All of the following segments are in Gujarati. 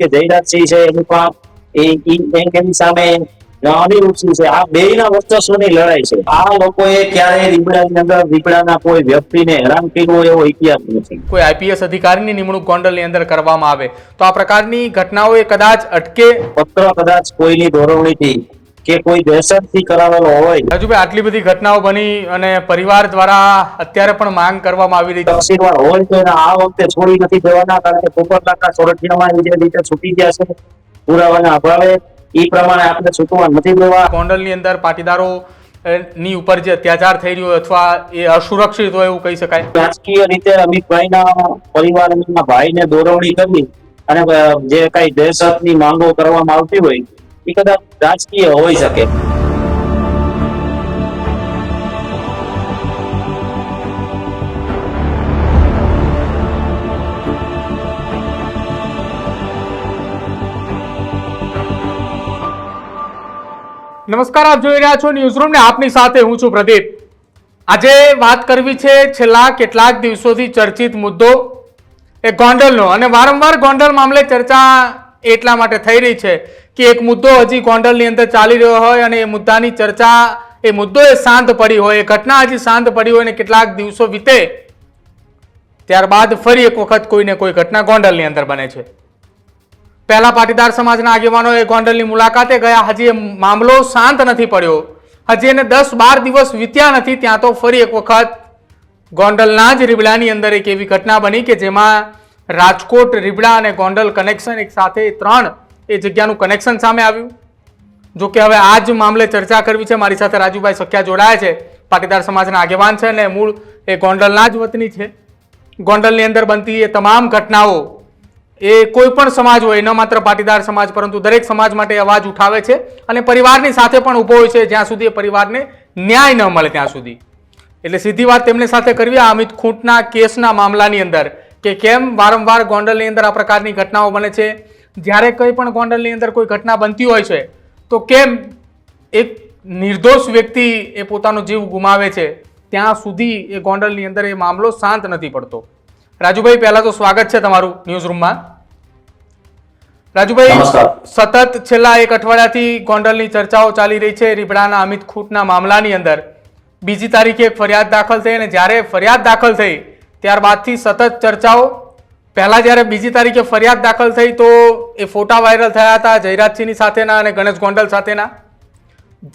કે જયરાજસિંહ છે એનું કામ એની સામે અનિરુદ્ધસિંહ છે. આ બેયના વર્ચસ્વની લડાઈ છે. આ લોકોએ ક્યારેય રીબડાની અંદર રીબડાના કોઈ વ્યક્તિને હેરાન કર્યો એવો ઇતિહાસ નથી. કોઈ આઈપીએસ અધિકારીની નિમણૂક ગોંડલની અંદર કરવામાં આવે. તો આ પ્રકારની ઘટનાઓ એ કદાચ અટકે? પત્ર કદાચ કોઈની દોરવણીથી કે કોઈ દહેશતથી કરાવેલો હોય. રાજુભાઈ આટલી બધી ઘટનાઓ બની અને પરિવાર દ્વારા અત્યારે પણ માંગ કરવામાં આવી રહી છે. હોય તો એને આ વખતે છોડી નથી દેવાના કારણ કે પોપટલાલના સોરઠિયામાં જે રીતે છૂટી ગયા છે પુરાવાના અભાવે એ પ્રમાણે આપણે છૂટવા નથી દેવા. ગોંડલની અંદર પાટીદારો ની ઉપર જે અત્યાચાર થઈ રહ્યો અથવા એ અસુરક્ષિત હોય એવું કહી શકાય. રાજકીય રીતે અમિતભાઈના પરિવાર અને એમના ભાઈને દોરવણી કરી અને જે કઈ દહેશતની માંગો કરવામાં આવતી હોય એ કદાચ રાજકીય હોઈ શકે. નમસ્કાર, આપ જોઈ રહ્યા છો ન્યૂઝરૂમ ને આપની સાથે હું છું પ્રદીપ. આજે વાત કરવી છે છેલ્લા કેટલાક દિવસોથી ચર્ચિત મુદ્દો. એ ગોંડલનો. અને વારંવાર ગોંડલ મામલે ચર્ચા એટલા માટે થઈ રહી છે કે એક મુદ્દો હજી ગોંડલની અંદર ચાલી રહ્યો હોય અને એ મુદ્દાની ચર્ચા, એ મુદ્દો એ શાંત પડી હોય, એ ઘટના હજી શાંત પડી હોય અને કેટલાક દિવસો વીતે, ત્યારબાદ ફરી એક વખત કોઈને કોઈ ઘટના ગોંડલની અંદર બને છે. પહેલા પાટીદાર સમાજના આગેવાનો એ ગોંડલની મુલાકાતે ગયા, હજી એ મામલો શાંત નથી પડ્યો. હજી એને દસ બાર દિવસ વીત્યા નથી, ત્યાં તો ફરી એક વખત ગોંડલના જ રીબડાની અંદર એક એવી ઘટના બની કે જેમાં રાજકોટ, રીબડા અને ગોંડલ કનેક્શન એક સાથે ત્રણ એ જગ્યાનું કનેક્શન સામે આવ્યું. જો કે હવે આ જ મામલે ચર્ચા કરવી છે. મારી સાથે રાજુભાઈ સખ્યા જોડાયા છે. પાટીદાર સમાજના આગેવાન છે અને મૂળ એ ગોંડલના જ વતની છે. ગોંડલની અંદર બનતી એ તમામ ઘટનાઓ એ કોઈ પણ સમાજ હોય, ન માત્ર પાટીદાર સમાજ, પરંતુ દરેક સમાજ માટે અવાજ ઉઠાવે છે અને પરિવારની સાથે પણ ઊભો હોય છે. જ્યાં સુધી એ પરિવારને ન્યાય ન મળે ત્યાં સુધી. એટલે સીધી વાત તેમની સાથે કરવી. આ અમિત ખૂંટના કેસના મામલાની અંદર કે કેમ વારંવાર ગોંડલની અંદર આ પ્રકારની ઘટનાઓ બને છે? જ્યારે કંઈ પણ ગોંડલની અંદર કોઈ ઘટના બનતી હોય છે તો કેમ એક નિર્દોષ વ્યક્તિ એ પોતાનો જીવ ગુમાવે છે? ત્યાં સુધી એ ગોંડલની અંદર એ મામલો શાંત નથી પડતો. રાજુભાઈ પહેલાં તો સ્વાગત છે તમારું ન્યૂઝ રૂમમાં રાજુભાઈ સતત છેલ્લા એક અઠવાડિયાથી ગોંડલની ચર્ચાઓ ચાલી રહી છે રીબડાના અમિત ખૂટના મામલાની અંદર. બીજી તારીખે ફરિયાદ દાખલ થઈ અને જ્યારે ફરિયાદ દાખલ થઈ ત્યારબાદથી સતત ચર્ચાઓ પહેલા જ્યારે બીજી તારીખે ફરિયાદ દાખલ થઈ તો એ ફોટા વાયરલ થયા હતા જયરાજસિંહની સાથેના અને ગણેશ ગોંડલ સાથેના.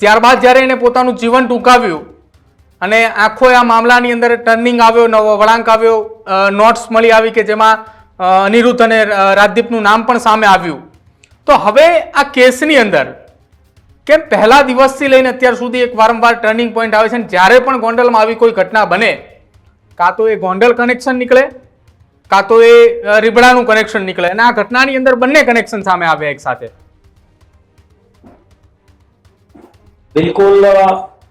ત્યારબાદ જ્યારે એણે પોતાનું જીવન ટૂંકાવ્યું અને આખો આ મામલાની અંદર ટર્નિંગ આવ્યો, નવો વળાંક આવ્યો નોટ્સ મળી આવી કે જેમાં અનિરુદ્ધ અને રાજદીપનું નામ પણ સામે આવ્યું. તો હવે આ કેસની અંદર કેમ પહેલા દિવસથી લઈને અત્યાર સુધી એક વારંવાર ટર્નિંગ પોઈન્ટ આવે છે અને જ્યારે પણ ગોંડલમાં આવી કોઈ ઘટના બને, કાં તો એ ગોંડલ કનેક્શન નીકળે કાં તો એ રીબડાનું કનેક્શન નીકળે. અને આ ઘટનાની અંદર બંને કનેક્શન સામે આવે એક સાથે. બિલકુલ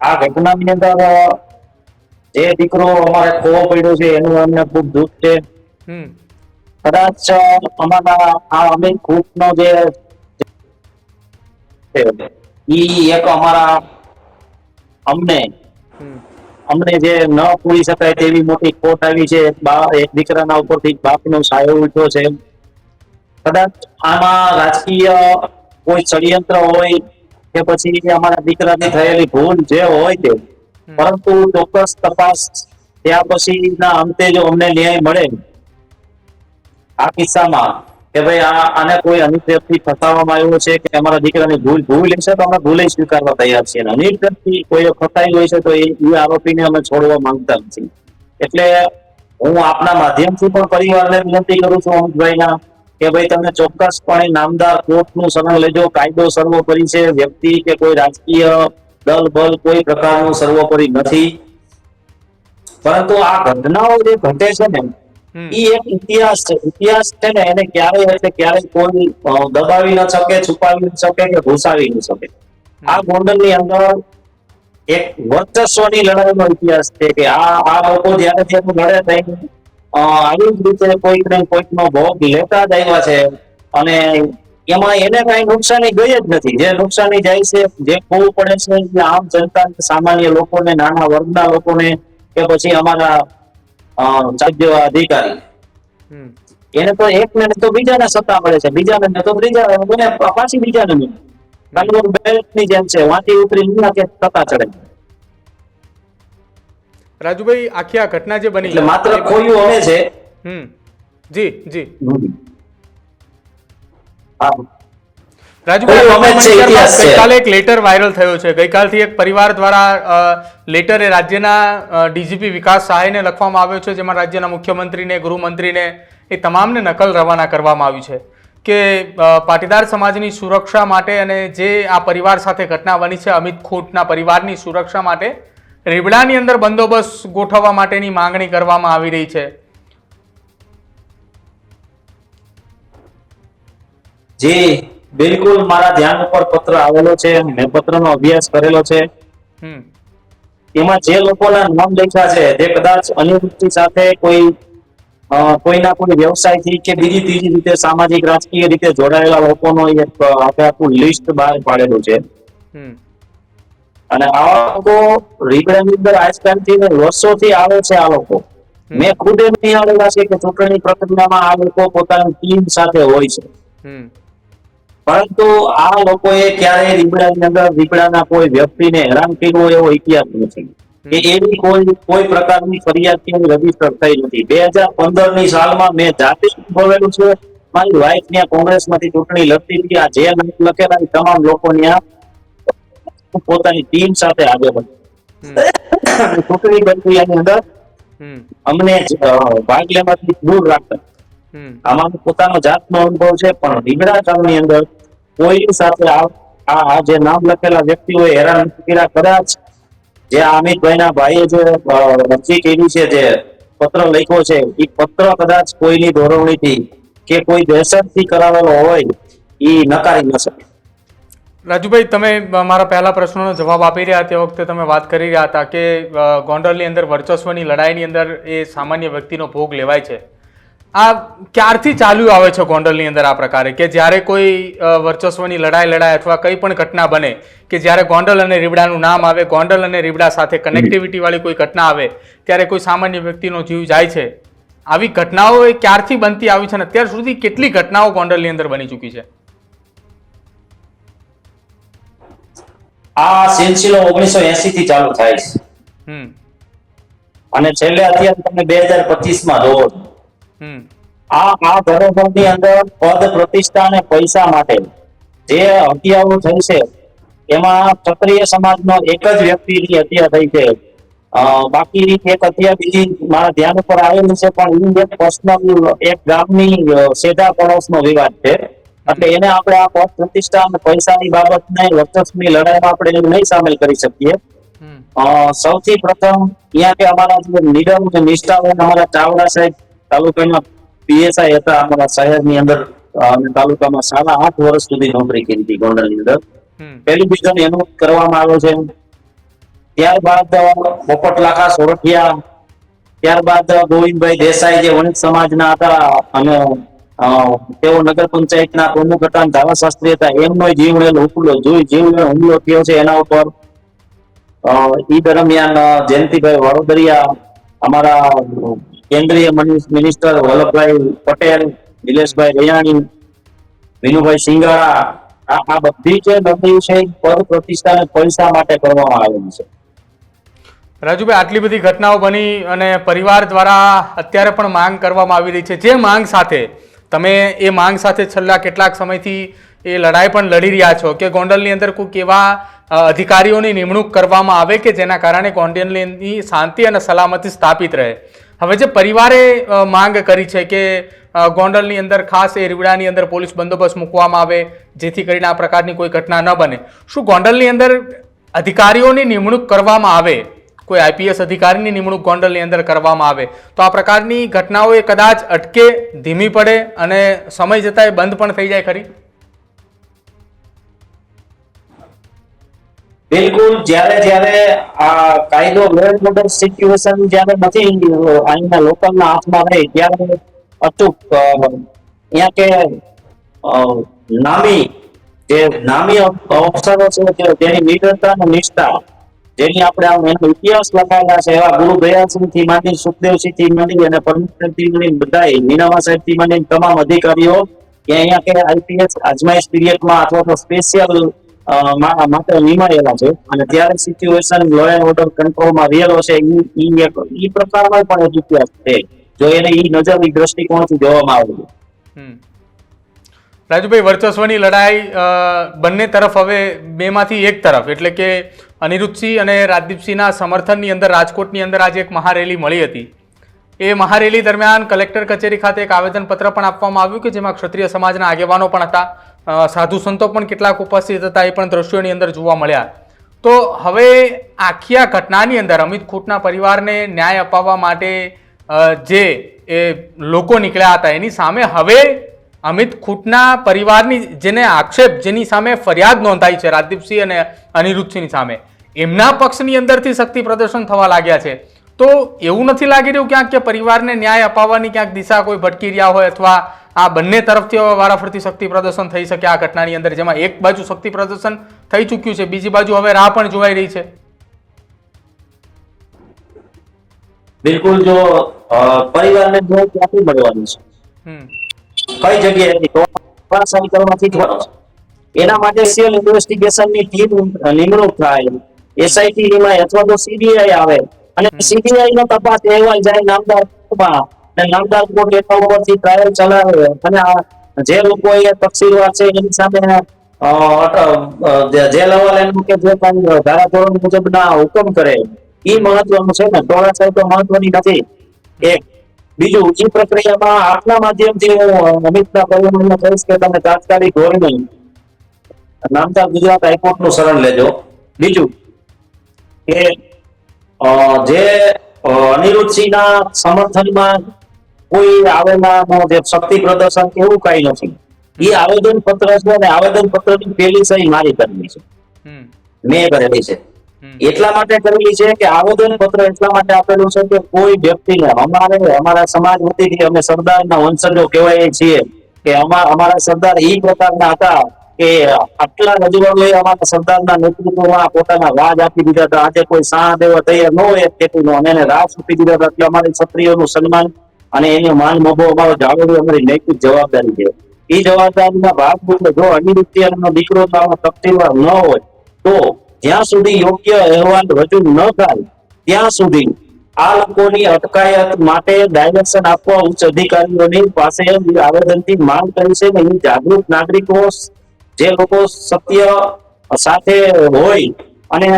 આ ઘટનાની અંદર જે દીકરો અમારે ખોવો પડ્યો છે એનું અમને ખૂબ દુઃખ છે. હમ. કદાચ અમારા આ અમીન ગ્રુપનો જે ઈ એક અમારા અમને અમને જે ન પૂરી શકાય તેવી મોટી ખોટ આવી છે એક દીકરાના ઉપરથી બાપનો સાયો ઉઠ્યો છે. કદાચ આમાં રાજકીય કોઈ ષડયંત્ર હોય કે પછી અમારા દીકરાની થયેલી ભૂલ જે હોય તે. પરંતુ ચોક્કસ તપાસ ત્યાં પછી ના અંતે જો અમને ન્યાય મળે આ કિસ્સામાં કે ભાઈ આ આને કોઈ અનિશ્ચિતથી ફસાવવામાં આવ્યો છે કે અમારા દીકરાની ભૂલ ભૂલ છે તો અમે ભૂલે સ્વીકારવા તૈયાર છીએ. અને અનિશ્ચિતથી કોઈ ફસાઈ હોય છે તો એ આરોપીને અમે છોડવા માંગતા નથી. એટલે હું આપના માધ્યમથી પણ પરિવારને વિનંતી કરું છું અમિતભાઈના કે ભાઈ તમે ચોક્કસપણે નામદાર કોર્ટનું શરણ લેજો, કાયદો સર્વોપરી છે, વ્યક્તિ કે કોઈ રાજકીય દલ, બલ, કોઈ પ્રકારનું સર્વોપરી નથી. પરંતુ આ ઘટનાઓ જે ઘટે છે ને ઈ એક ઇતિહાસ છે. ઇતિહાસ છે ને એને ક્યારેય એટલે ક્યારેય કોઈ દબાવી ન શકે છુપાવી ન શકે કે ઘુસાવી ન શકે. આ ગોંડલની અંદર એક વર્ચસ્વની લડાઈનો ઇતિહાસ છે કે આ આ લોકો જ્યારે જેનું લડે થઈ આવી જ રીતે કોઈક ને કોઈકનો ભોગ લેતા જ આવ્યા છે. અને એમાં એને કઈ નુકસાની ગઈ જ નથી. જે નુકસાની જાય છે જે ખોવું પડે છે આમ જનતા સામાન્ય લોકોને નાના વર્ગના લોકોને કે પછી અમારા જેવા અધિકારી. એને તો એક ને તો બીજાને સત્તા મળે છે બીજાને તો ત્રીજા અને પાછી બીજાને મળે. બેલ્ટની જેમ છે વાંચી ઉતરી લીલા કે સત્તા ચડે. રાજુભાઈ આખી આ ઘટના જે બની એટલે માત્ર ખોયું હવે છે. હમ. જી જી. હા. ગઈકાલે એક લેટર વાયરલ થયો છે. ગઈકાલથી એક પરિવાર દ્વારા લેટર એ રાજ્યના ડીજીપી વિકાસ સહાયને લખવામાં આવ્યો છે જેમાં રાજ્યના મુખ્યમંત્રીને ગૃહમંત્રીને એ તમામને નકલ રવાના કરવામાં આવી છે કે પાટીદાર સમાજની સુરક્ષા માટે અને જે આ પરિવાર સાથે ઘટના બની છે અમિત ખોટના પરિવારની સુરક્ષા માટે રીબડાની અંદર બંદોબસ્ત ગોઠવવા માટેની માંગણી કરવામાં આવી રહી છે. જી બિલકુલ મારા ધ્યાન ઉપર પત્ર આવેલો છે મેં પત્રનો અભ્યાસ કરેલો છે. એમાં જે લોકોના નામ લખ્યા છે જે કદાચ અનિવૃત્તિ સાથે કોઈ કોઈના કોઈ વ્યવસાયથી કે બીજી ત્રીજી રીતે સામાજિક રાજકીય રીતે જોડાયેલા લોકોનો એક આપણે આખું લિસ્ટ બહાર પાડેલું છે. અને આવા લોકો રીબડાની અંદર આજકાલથી વર્ષો વર્ષોથી આવે છે આ લોકો. મેં ખુદે નિહાળેલા છે કે ચૂંટણી પ્રક્રિયામાં આ લોકો પોતાની ટીમ સાથે હોય છે. પરંતુ આ લોકોએ ક્યારેય રીબડાની અંદર રીબડાના કોઈ વ્યક્તિને હેરાન કર્યો એવો ઇતિહાસ નથી. કે એવી કોઈ કોઈ પ્રકારની ફરિયાદ રજિસ્ટર થઈ નથી. બે હજાર પંદરની સાલમાં મેં જાતે અનુભવેલું છે. મારી વાઇફ ત્યાં કોંગ્રેસમાંથી ચૂંટણી લડતી હતી. આ જે નામ લખેલા તમામ લોકો ત્યાં પોતાની ટીમ સાથે આગળ વધી ચૂંટણી પ્રક્રિયાની અંદર અમને ભાગ લેવાથી દૂર રાખતા. આમાં પોતાનો જાતનો અનુભવ છે પણ રીબડા ગામની અંદર કોઈ સાથે આ જે નામ લખેલા વ્યક્તિઓએ હેરાન કર્યા કદાચ જે અમિતભાઈના ભાઈએ જે અરજી કરી છે જે પત્ર લખ્યો છે એ પત્ર કદાચ કોઈની ધોરણીથી કે કોઈ દહેશતથી કરાવેલો હોય એ નકારી ન શકે. રાજુભાઈ તમે મારા પહેલા પ્રશ્નનો જવાબ આપી રહ્યા તે વખતે તમે વાત કરી રહ્યા હતા કે ગોંડલની અંદર વર્ચસ્વની લડાઈની અંદર એ સામાન્ય વ્યક્તિનો ભોગ લેવાય છે. આ ક્યારથી ચાલુ આવે છે ગોંડલની અંદર આ પ્રકારે? કે જ્યારે કોઈ વર્ચસ્વની લડાઈ લડાય અથવા કંઈ પણ ઘટના બને કે જ્યારે ગોંડલ અને રીબડાનું નામ આવે ગોંડલ અને રીબડા સાથે કનેક્ટિવિટી વાળી કોઈ ઘટના આવે ત્યારે કોઈ સામાન્ય વ્યક્તિનો જીવ જાય છે. આવી ઘટનાઓ એ ક્યારથી બનતી આવી છે અને અત્યાર સુધી કેટલી ઘટનાઓ ગોંડલની અંદર બની ચૂકી છે? આ સિલસિલો ઓગણીસો એસી થી ચાલુ થાય છે. હમ. અને છેલ્લે અત્યારે તમે બે હજાર પચીસમાં જોવો આ આ ધરોહરની અંદર પદ પ્રતિષ્ઠા અને પૈસા માટે જે હત્યાઓ થઈ છે એમાં ક્ષત્રિય સમાજનો એક જ વ્યક્તિની હત્યા થઈ છે. અ, બાકી એક હત્યા બીજી મારા ધ્યાન ઉપર આવેલી છે પણ એ એક પર્સનલ એક ગામની સેધા પડોશનો વિવાદ છે. એટલે એને આપણે આ પદ પ્રતિષ્ઠા અને પૈસાની બાબતને વર્ચસ્વની લડાઈમાં આપણે એવું નહીં સામેલ કરી શકીએ. સૌથી પ્રથમ અહીંયા કે અમારા જે નિડમ અને અમારા ચાવડા સાહેબ તાલુકાના પીએસઆઈ હતા અમારા શહેરની અંદર અને તાલુકામાં સાડા આઠ વર્ષ સુધી નોકરી કરી હતી ગોંડલની અંદર. ટેલિવિઝન એનો કરવામાં આવ્યો છે. ત્યારબાદ પોપટ લાખા સોરઠિયા ત્યારબાદ ગોવિંદભાઈ દેસાઈ જે વણિક સમાજના હતા અને તેઓ નગર પંચાયતના પ્રમુખ હતા ધારાશાસ્ત્રી હતા એમનો જીવલેણ હુમલો જોઈ જીવલેણ હુમલો થયો છે એના ઉપર. ઈ દરમિયાન જયંતિભાઈ વડોદરિયા અમારા કેન્દ્રીય મની- મિનિસ્ટર વલ્લભભાઈ પટેલ નિલેશભાઈ રૈયાણી, વિનુભાઈ સિંગાળા આ બધી જે લડાઈ છે, પદ પ્રતિષ્ઠા પૈસા માટે કરવામાં આવેલી છે. રાજુભાઈ, આટલી બધી ઘટનાઓ બની અને પરિવાર દ્વારા અત્યારે પણ માંગ કરવામાં આવી રહી છે. જે માંગ સાથે, તમે એ માંગ સાથે છેલ્લા કેટલાક સમયથી એ લડાઈ પણ લડી રહ્યા છો કે ગોંડલની અંદર કોઈક એવા અધિકારીઓની નિમણૂક કરવામાં આવે કે જેના કારણે ગોંડલની શાંતિ અને સલામતી સ્થાપિત રહે? હવે જે પરિવારે માંગ કરી છે કે ગોંડલની અંદર ખાસ એ રીવડાની અંદર પોલીસ બંદોબસ્ત મૂકવામાં આવે, જેથી કરીને આ પ્રકારની કોઈ ઘટના ન બને. શું ગોંડલની અંદર અધિકારીઓની નિમણૂક કરવામાં આવે? કોઈ આઈપીએસ અધિકારીની નિમણૂક ગોંડલની અંદર કરવામાં આવે? તો આ પ્રકારની ઘટનાઓ એ કદાચ અટકે, ધીમી પડે અને સમય જતાં એ બંધ પણ થઈ જાય ખરી? બિલકુલ, જ્યારે જ્યારે આ કાયદો વેલ ઓર્ડર સિચ્યુએશન જ્યારે નથી અહીંના લોકલના હાથમાં રહે, ત્યારે અચૂક ત્યાં કે નામી, જે નામી અવસરો છે તેની જેની અને નિષ્ઠા, જેની આપણે આમ એનો ઇતિહાસ લખાયેલા છે, એવા ગુરુ દયાસિંહથી માંડી સુખદેવસિંહથી માંડી અને પરમસિંહથી માંડી બધા મીનાવા સાહેબથી માંડી તમામ અધિકારીઓ, કે અહીંયા કે આઈપીએસ અજમાઈશ પીરિયડમાં અથવા તો સ્પેશિયલ માટે નિમાયેલા છે. અને ત્યારે સિચ્યુએશન લો એન્ડ ઓર્ડર કંટ્રોલમાં રહેલો છે, ઈ એક, ઈ પ્રકારનો પણ એક છે. જો એને ઈ નજરની દ્રષ્ટિકોણથી જોવામાં આવે હમ. રાજુભાઈ, વર્ચસ્વની લડાઈ બંને તરફ હવે બેમાંથી એક તરફ. એટલે કે અનિરુદ્ધસિંહ અને રાજદીપસિંહના સમર્થનની અંદર, રાજકોટની અંદર આજે એક મહારેલી મળી હતી. એ મહારેલી દરમિયાન કલેક્ટર કચેરી ખાતે એક આવેદનપત્ર પણ આપવામાં આવ્યું કે જેમાં ક્ષત્રિય સમાજના આગેવાનો પણ હતા. સાધુ સંતો પણ કેટલાક ઉપસ્થિત હતા, એ પણ દ્રશ્યોની અંદર જોવા મળ્યા. તો હવે આખી આ ઘટનાની અંદર અમિત ખૂટના પરિવારને ન્યાય અપાવવા માટે જે એ લોકો નીકળ્યા હતા, એની સામે હવે અમિત ખૂટના પરિવારની જેને આક્ષેપ, જેની સામે ફરિયાદ નોંધાઈ છે, રાજદીપસિંહ અને અનિરુદ્ધસિંહની સામે, એમના પક્ષની અંદરથી શક્તિ પ્રદર્શન થવા લાગ્યા છે. તો એવું નથી લાગી રહ્યું ક્યાંક કે પરિવારને ન્યાય અપાવવાની ક્યાંક દિશા કોઈ ભટકી રહ્યા હોય અથવા આ બંને તરફથી વારાફરતી શક્તિ પ્રદર્શન થઈ શકે આ ઘટનાની અંદર જેમાં એક બાજુ શક્તિ પ્રદર્શન થઈ ચૂક્યું છે બીજી બાજુ હવે રાહ પણ જોવાઈ રહી છે. બિલકુલ જો પરિવારને ન્યાય ક્યાંથી મળવાનું છે? કઈ જગ્યાએથી તો પરાશાની થવાનો છે. એના માટે સેલ ઇન્વેસ્ટિગેશનની ટીમ નિમણૂક થાય. એસઆઈટી નિમાય અથવા તો સીબીઆઈ આવે. અને સીબીઆઈ નો તપાસ અહેવાલ જાય નામદાર અને નામદાર કોર્ટ એના ઉપરથી ટ્રાયલ ચલાવે અને જે લોકો એ તફસીલવાર છે, એની સામે જે- લેવલ એનું કે જે કઈ ધારાધોરણ મુજબના હુકમ કરે એ મહત્વનું છે ને? ટોળા સાહેબ તો મહત્વની નથી. એક. બીજું એ પ્રક્રિયામાં આપના માધ્યમથી હું અમિતના પરિવારને કહીશ કે તમે તાત્કાલિક ધોરણે નામતા ગુજરાત હાઈકોર્ટનું શરણ લેજો. બીજું, કે જે અનિરુદ્ધસિંહના સમર્થનમાં કોઈ આવેલા જે શક્તિ પ્રદર્શન કે એવું કઈ નથી. એ આવેદન પત્ર છે અને આવેદન પત્રની પેલી સહી મારી કરેલી છે. મેં કરેલી છે. એટલા માટે કરેલી છે કે આવેદન પત્ર એટલા માટે આપેલું છે કે કોઈ વ્યક્તિને અમારે અમારા સમાજ વતીથી અમે સરદારના વંશજો કહેવાય છીએ કે અમા- અમારા સરદાર એ પ્રકારના હતા કે આટલા રજવાડોએ અમારા સરદારના નેતૃત્વમાં પોતાના રાજ આપી દીધા હતા. આજે કોઈ સાહ દેવા તૈયાર ન હોય ખેતીનો અને એને આપી દીધા હતા. એટલે અમારી ક્ષત્રિયોનું સન્માન અને એને માન અમારો જાળવવું અમારી નૈતિક જવાબદારી છે. એ જવાબદારીના ભાગરૂપે જો અનિરુદ્ધિયાનો દીકરો તો આમાં ન હોય, તો જ્યાં સુધી યોગ્ય અહેવાલ રજૂ ન થાય, ત્યાં સુધી આ લોકોની અટકાયત માટે ડાયરેક્શન આપવા ઉચ્ચ અધિકારીઓની પાસે આવેદનથી માંગ કરી છે ને જાગૃત નાગરિકો જે લોકો સત્ય સાથે હોય અને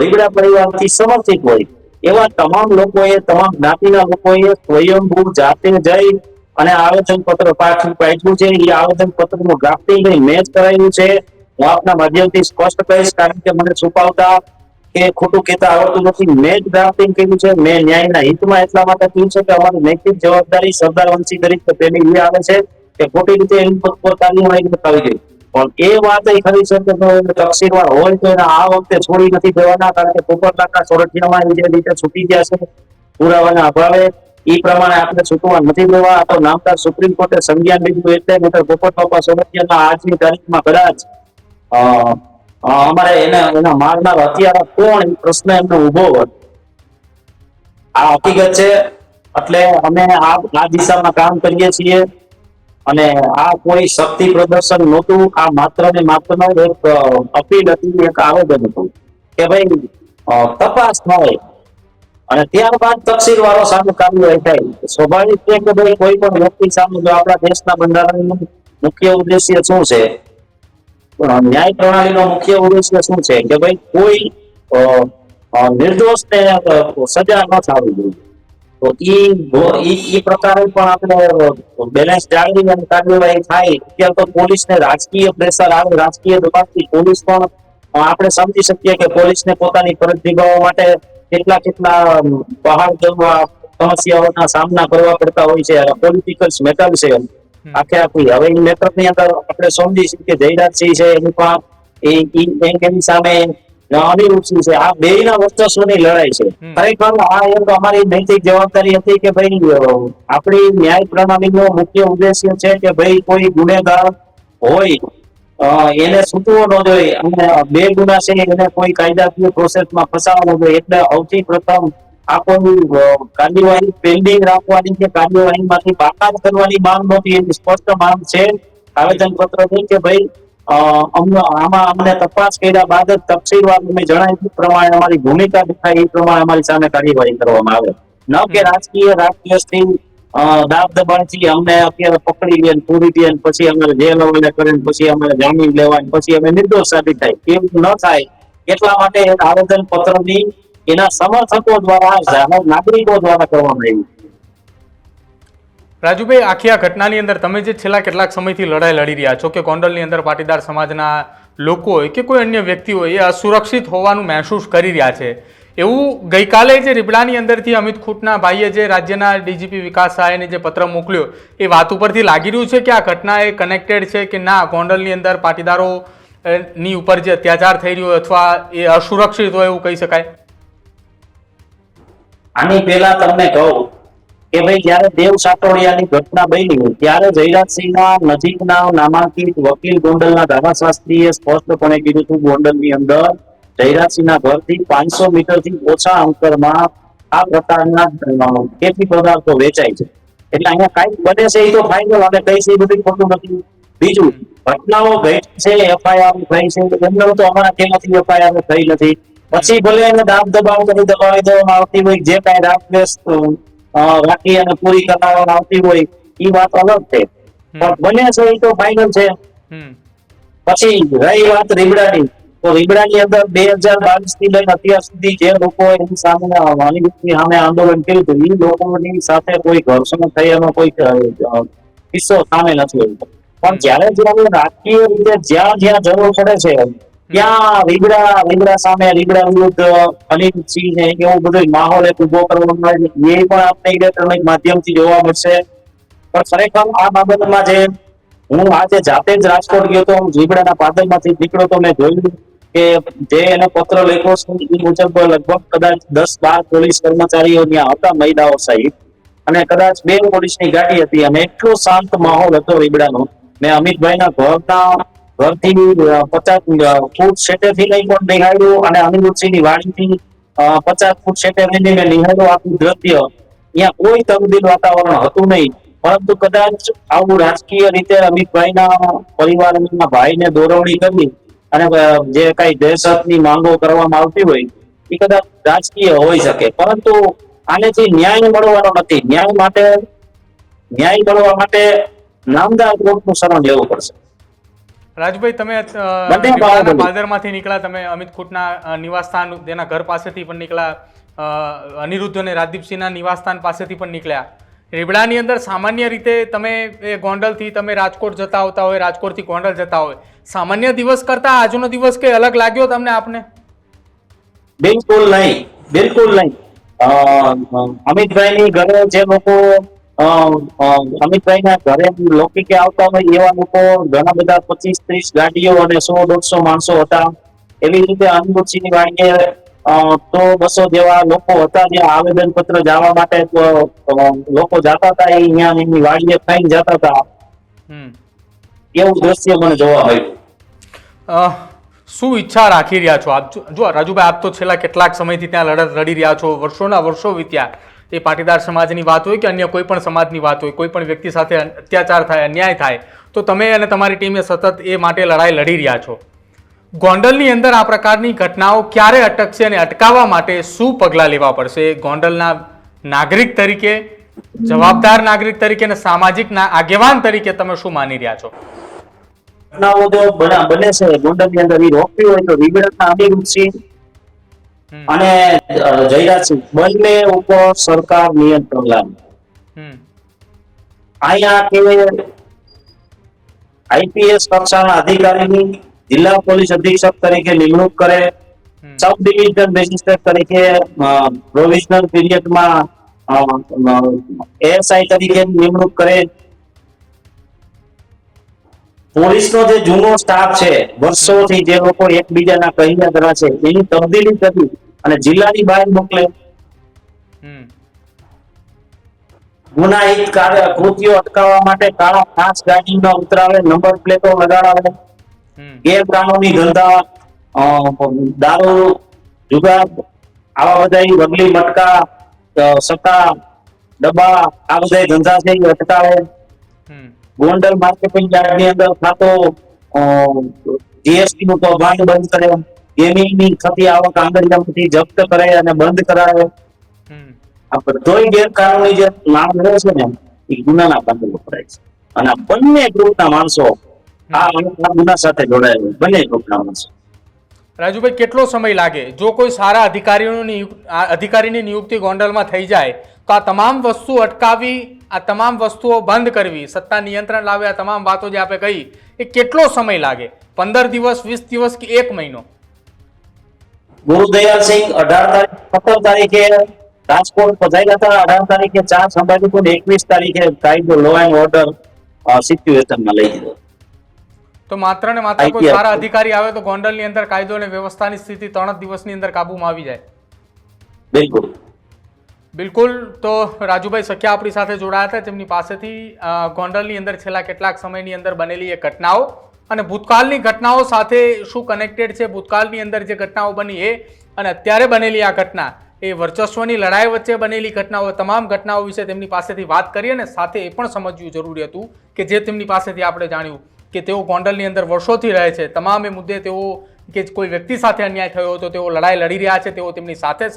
રીબડા પરિવારથી સમર્થિત હોય એવા તમામ લોકોએ, તમામ જ્ઞાતિના લોકોએ સ્વયંભૂ જાતે જઈ અને આવેદન પત્ર પાઠવ્યું છે. એ આવેદન પત્રનું ડ્રાફ્ટિંગ મેચ કરાયું છે. હું આપના માધ્યમથી સ્પષ્ટ કહીશ, કારણ કે મને છુપાવતા કે ખોટું કહેતા આવડતું નથી. મેં જ ડ્રાફ્ટિંગ કર્યું છે. મેં ન્યાયના હિતમાં એટલા માટે કહ્યું છે કે અમારી નૈતિક જવાબદારી સરદાર વંશી તરીકે પેલી એ આવે છે કે ખોટી રીતે એની પોતાની પર બતાવી ગઈ પણ એ વાત એ ખરી છે કે તકસીરવાર હોય તો એને આ વખતે છોડી નથી દેવાના, કારણ કે પોપટલાલના સોરઠિયામાં જે રીતે છૂટી ગયા છે, પુરાવાના અભાવે એ પ્રમાણે આપણે છૂટવા નથી દેવા. તો નામદાર સુપ્રીમ કોર્ટે સંજ્ઞાન લીધું એટલે નહીંતર પોપટ બાપા સોરઠિયાના આજની તારીખમાં કદાચ અમારે એને, એના મારનાર હત્યારા કોણ પ્રશ્ન એમને ઊભો હોય. આ હકીકત છે, એટલે અમે આ દિશામાં કામ કરીએ છીએ. અને આ કોઈ શક્તિ પ્રદર્શન નહોતું, આ માત્ર ને માત્ર એક અપીલ હતી, એક આવેદન હતું કે ભાઈ તપાસ થાય. અને ત્યારબાદ તકસીર વાળો સામે કાર્યવાહી થાય. સ્વાભાવિક છે કે ભાઈ કોઈ પણ વ્યક્તિ સામે જો આપણા દેશના બંધારણનું મુખ્ય ઉદ્દેશ્ય શું છે? ન્યાય પ્રણાલીનો મુખ્ય ઉદ્દેશ્ય શું છે? કે ભાઈ કોઈ નિર્દોષને સજા ન થવી જોઈએ. તો ઈ ઈ પ્રકારે પણ આપણે બેલેન્સ જાળવી અને કાર્યવાહી થાય. અત્યારે તો પોલીસને રાજકીય પ્રેશર આવે રાજકીય દબાણથી પોલીસ પણ આપણે સમજી શકીએ કે પોલીસને પોતાની ફરજ નિભાવવા માટે કેટલા કેટલા પહાડ જેવા સમસ્યાઓના સામના કરવા પડતા હોય છે. પોલિટિકલ મેટલ છે. આખે આખી. હવે એ મેટરની અંદર આપણે સમજી શકીએ જયરાજસિંહ છે એની પણ એ- એની સામે અનિરુદ્ધસિંહ છે. આ બેયના વર્ચસ્વની લડાઈ છે. ખરેખર આ એક અમારી નૈતિક જવાબદારી હતી કે ભાઈ આપણી ન્યાય પ્રણાલીનો મુખ્ય ઉદ્દેશ્ય છે કે ભાઈ કોઈ ગુનેગાર હોય એને છૂટવો ન જોઈએ અને બે ગુના છે એને કોઈ કાયદાકીય પ્રોસેસમાં ફસાવવો જોઈએ. એટલે સૌથી પ્રથમ આ કોઈ કાર્યવાહી પેન્ડિંગ રાખવાની કે કાર્યવાહીમાંથી બાકાત કરવાની માંગ નહોતી. એની સ્પષ્ટ માંગ છે. આવેદન પત્ર કે ભાઈ અમને આમાં અમને તપાસ કર્યા બાદ જ તફસીલવાર અમે જણાવ્યું પ્રમાણે અમારી ભૂમિકા દેખાય એ પ્રમાણે અમારી સામે કાર્યવાહી કરવામાં આવે. ન કે રાજકીય રાજકીયથી દાબ દબાણથી અમને અત્યારે પકડી લે પૂરી દે પછી અમારે જેલ હવાલે કરે પછી અમારે જામીન લેવા પછી અમે નિર્દોષ સાબિત થાય. એવું ન થાય? એટલા માટે આવેદન પત્રની એના સમર્થકો દ્વારા નાગરિકો દ્વારા કરવામાં આવ્યું. રાજુભાઈ, આખી આ ઘટનાની અંદર તમે જે છેલ્લા કેટલાક સમયથી લડાઈ લડી રહ્યા છો, કે ગોંડલની અંદર પાટીદાર સમાજના લોકો હોય કે કોઈ અન્ય વ્યક્તિ હોય, એ અસુરક્ષિત હોવાનું મહેસૂસ કરી રહ્યા છે. એવું ગઈકાલે જે રીબડાની અંદરથી અમિત ખૂટના ભાઈએ જે રાજ્યના ડીજીપી વિકાસ સહાયને જે પત્ર મોકલ્યો, એ વાત ઉપરથી લાગી રહ્યું છે કે આ ઘટના એ કનેક્ટેડ છે કે ના, ગોંડલની અંદર પાટીદારો ની ઉપર જે અત્યાચાર થઈ રહ્યો હોય અથવા એ અસુરક્ષિત હોય એવું કહી શકાય? આની પહેલા તમને કહું કે ભાઈ જયારે દેવ સાટોડિયાની ઘટના બની ત્યારે જયરાજસિંહના નજીકના નામાંકિત વકીલ ગોંડલના ધારાશાસ્ત્રીએ સ્પષ્ટપણે કીધું હતું ગોંડલની અંદર જયરાજસિંહના ઘરથી પાંચસો મીટરથી ઓછા અંતરમાં આ પ્રકારના કેટલી પદાર્થો વેચાય છે. એટલે અહીંયા કાંઈક બને છે એ તો ફાઇનલ અને કઈ છે એ બધું ખોટું નથી. બીજું ઘટનાઓ ઘટી છે એફઆઈઆર થઈ છે એમને તો અમારા કેમાંથી એફઆઈઆર થઈ નથી. પછી ભલે એને દાબ દબાવ કરી દબાવી દેવામાં આવતી હોય જે કાંઈ અ, રાખી અને પૂરી કરવામાં આવતી હોય એ વાત અલગ છે પણ બને છે એ તો ફાઇનલ છે. પછી રહી વાત રીબડાની. તો રીબડાની અંદર બે હજાર બાવીસથી લઈને અત્યાર સુધી જે લોકો એની સામે અનિરુદ્ધની સામે આંદોલન કર્યું હતું એ લોકોની સાથે કોઈ ઘર્ષણ થયાનો કોઈ કિસ્સો સામે નથી આવ્યો. પણ જ્યારે જયારે રાજકીય રીતે જ્યાં જ્યાં જરૂર પડે છે ત્યાં રીબડા રીબડા સામે રીબડા વિરુદ્ધ અનિરુદ્ધસિંહ ને એવું બધું માહોલ એક ઊભો કરવામાં આવે. એ પણ આપણે ઇલેક્ટ્રોનિક માધ્યમથી જોવા મળશે. પણ ખરેખર આ બાબતમાં જે હું આજે જાતે જ રાજકોટ ગયો તો જીબડાના પાદરમાંથી નીકળ્યો તો મેં જોયું કે જે એને પત્ર લખ્યો છે એ મુજબ લગભગ કદાચ દસ બાર પોલીસ કર્મચારીઓ ત્યાં હતા મહિલાઓ સહિત. અને કદાચ બે પોલીસની ગાડી હતી અને એટલો શાંત માહોલ હતો રીબડાનો મેં અમિતભાઈના ઘરના ઘરથી પચાસ ફૂટ સેટેથી લઈ પણ નિહાળ્યું અને અનિરુદ્ધસિંહની વાડીથી અ, પચાસ ફૂટ સેટે લઈને નિહાળ્યું આખું દ્રશ્ય ત્યાં કોઈ તબદીલ વાતાવરણ હતું નહીં. પરંતુ કદાચ આવું રાજકીય રીતે અમિતભાઈના પરિવારના ભાઈને દોરવણી કરી અને જે કઈ દહેશતની માંગો કરવામાં આવતી હોય એ કદાચ રાજકીય હોઈ શકે. પરંતુ આનેથી ન્યાય મળવાનો નથી. ન્યાય માટે ન્યાય મળવા માટે નામદાર કોર્ટનું શરણ લેવું પડશે. રાજભાઈ તમે. પાદરમાંથી નીકળ્યા તમે અમિત ખૂટના નિવાસસ્થાન તેના ઘર પાસેથી પણ નીકળ્યા અનિરુદ્ધ અને રાજદીપસિંહના નિવાસસ્થાન પાસેથી પણ નીકળ્યા. રીબડાની અંદર સામાન્ય રીતે તમે એ ગોંડલથી તમે રાજકોટ જતા આવતા હોય રાજકોટથી ગોંડલ જતા હોય. સામાન્ય દિવસ કરતા આજનો દિવસ કઈ અલગ લાગ્યો તમને આપને? બિલકુલ નહીં બિલકુલ નહીં. અમિતભાઈની ઘરે જે લોકો અમિતભાઈના ઘરે લૌકિકે આવતા હોય એવા લોકો ઘણા બધા પચીસ ત્રીસ ગાડીઓ અને સો દોઢસો માણસો હતા. એવી રીતે અનિરુદ્ધસિંહની વાણીએ તો બસો જેવા લોકો હતા જે આવેદન પત્ર જવા માટે લોકો જતા હતા. એ અહીંયા એમની વાડીએ ખાઈને જતા હતા. એવું દ્રશ્ય મને જોવા મળ્યું. શું ઈચ્છા રાખી રહ્યા છો? આપ જો- જો રાજુભાઈ આપ તો છેલ્લા કેટલાક સમયથી ત્યાં લડત લડી રહ્યા છો. વર્ષોના વર્ષો વીત્યા. એ પાટીદાર સમાજની વાત હોય કે અન્ય કોઈ પણ સમાજની વાત હોય, કોઈ પણ વ્યક્તિ સાથે અત્યાચાર થાય, અન્યાય થાય, તો તમે અને તમારી ટીમે સતત એ માટે લડાઈ લડી રહ્યા છો. ગોંડલની અંદર આ પ્રકારની ઘટનાઓ ક્યારે અટકશે અને અટકાવવા માટે શું પગલાં લેવા પડશે? ગોંડલના નાગરિક તરીકે, જવાબદાર નાગરિક તરીકે અને સામાજિક આગેવાન તરીકે તમે શું માની રહ્યા છો? ઘટનાઓ તો બને છે. ગોંડલની અંદર રોકવી હોય તો રીબડાના અનિરુદ્ધસિંહ અને જયરાજસિંહ બંને ઉપર સરકાર નિયંત્રણ લાવે. અહીંયા કે આઈપીએસ કક્ષાના અધિકારીની જિલ્લા પોલીસ અધિક્ષક તરીકે નિમણૂક કરે સબ ડિવિઝન મેજિસ્ટ્રેટ તરીકે પ્રોવિઝનલ પીરિયડમાં એએસઆઈ તરીકે નિમણૂક કરે પોલીસનો જે જૂનો સ્ટાફ છે વર્ષોથી જે લોકો એકબીજાના કહિયા ધરા છે એની તબદીલી કરી અને જિલ્લાની બહાર મોકલે. ગુનાહિત કાર્ય કૃત્યો અટકાવવા માટે કાળા ખાસ ગાડીમાં ઉતરાવે નંબર પ્લેટો લગાડાવે ગેરકાનૂની ધંધા દારૂ જુગાર આવા બધા વગલી મટકા સત્તા સટ્ટા ડબ્બા આ બધા ધંધા છે એ અટકાવે. હમ. ગોંડલ માર્કેટિંગ યાર્ડની અંદર ખાતો જીએસટી નું કૌભાંડ બંધ કરે ગેમિંગની થતી આવક આંગળીયામાંથી જપ્ત કરાય અને બંધ કરાવે. આ બધોય ગેરકાનૂની જે નામ રહે છે ને એ ગુનાના કામે વપરાય છે. અને આ બંને ગ્રુપના માણસો આ ગુના સાથે જોડાયેલા. બંને ગ્રુપના માણસો. રાજુભાઈ કેટલો સમય લાગે? જો કોઈ સારા અધિકારીઓની અધિકારીની નિયુક્તિ ગોંડલમાં થઈ જાય તો આ તમામ વસ્તુ અટકાવી આ તમામ વસ્તુઓ બંધ કરવી સત્તા નિયંત્રણ લાવે આ તમામ વાતો જે આપણે કહી એ કેટલો સમય લાગે? પંદર દિવસ વીસ દિવસ કે એક મહિનો? ગુરુદયાલ સિંહ અઢાર તારીખ સત્તર તારીખે રાજકોટ પધાર્યા હતા. અઢાર તારીખે ચા સંભાળી પણ એકવીસ તારીખે કાયદો લો એન્ડ ઓર્ડર સિચ્યુએશનમાં લઈ દીધો તો માત્ર ને માત્ર કોઈ IPL. સારા અધિકારી આવે તો ગોંડલની અંદર કાયદો અને વ્યવસ્થાની સ્થિતિ ત્રણ જ દિવસની અંદર કાબૂમાં આવી જાય. બિલકુલ. બિલકુલ. તો રાજુભાઈ સખ્યા આપણી સાથે જોડાયા હતા. તેમની પાસેથી ગોંડલની અંદર છેલ્લા કેટલાક સમયની અંદર બનેલી એ ઘટનાઓ અને ભૂતકાળની ઘટનાઓ સાથે શું કનેક્ટેડ છે? ભૂતકાળની અંદર જે ઘટનાઓ બની એ અને અત્યારે બનેલી આ ઘટના, એ વર્ચસ્વની લડાઈ વચ્ચે બનેલી ઘટનાઓ તમામ ઘટનાઓ વિશે તેમની પાસેથી વાત કરી અને સાથે એ પણ સમજવું જરૂરી હતું કે જે તેમની પાસેથી આપણે જાણ્યું કે તેઓ ગોંડલની અંદર વર્ષોથી રહે છે. તમામ એ મુદ્દે તેઓ કે કોઈ વ્યક્તિ સાથે અન્યાય થયો હતો, તેઓ લડાઈ લડી રહ્યા છે, તેઓ તેમની સાથે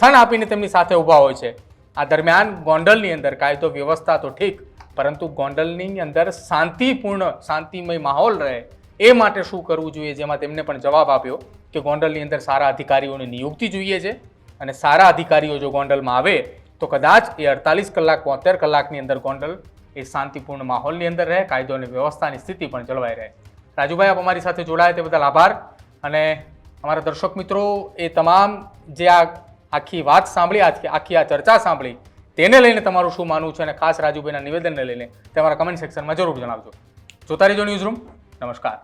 સમર્થન આપીને તેમની સાથે ઊભા હોય છે. આ દરમિયાન ગોંડલની અંદર કાયદો વ્યવસ્થા તો ઠીક, પરંતુ ગોંડલની અંદર શાંતિપૂર્ણ, શાંતિમય માહોલ રહે એ માટે શું કરવું જોઈએ જેમાં તેમને પણ જવાબ આપ્યો કે ગોંડલની અંદર સારા અધિકારીઓની નિયુક્તિ જોઈએ છે અને સારા અધિકારીઓ જો ગોંડલમાં આવે તો કદાચ એ અડતાલીસ કલાક, બોતેર કલાકની અંદર ગોંડલ એ શાંતિપૂર્ણ માહોલની અંદર રહે, કાયદો અને વ્યવસ્થાની સ્થિતિ પણ જળવાઈ રહે. રાજુભાઈ, આપ અમારી સાથે જોડાયા તે બદલ આભાર અને અમારા દર્શક મિત્રો, એ તમામ જે આ આખી વાત સાંભળી, આખી આખી આ ચર્ચા સાંભળી, તેને લઈને તમારું શું માનવું છે અને ખાસ રાજુભાઈના નિવેદનને લઈને તમારા કમેન્ટ સેક્શનમાં જરૂર જણાવજો. જોતા રહેજો ન્યૂઝ રૂમ નમસ્કાર.